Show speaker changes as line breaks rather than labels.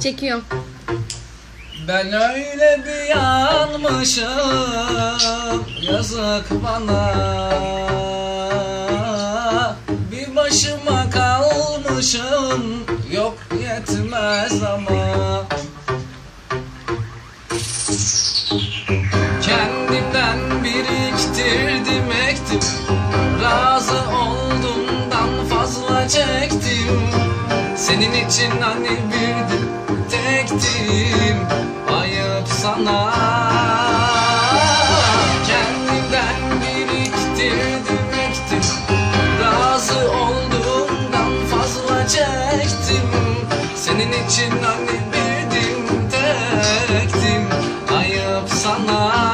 Çekiyorum.
Ben öyle bir yanmışım Yazık bana Bir başıma kalmışım Yok yetmez ama Senin için hani birdim tektim Ayıp sana. Kendimden biriktirdim ektim. Razı olduğumdan fazla çektim. Senin için hani birdim tektim Ayıp sana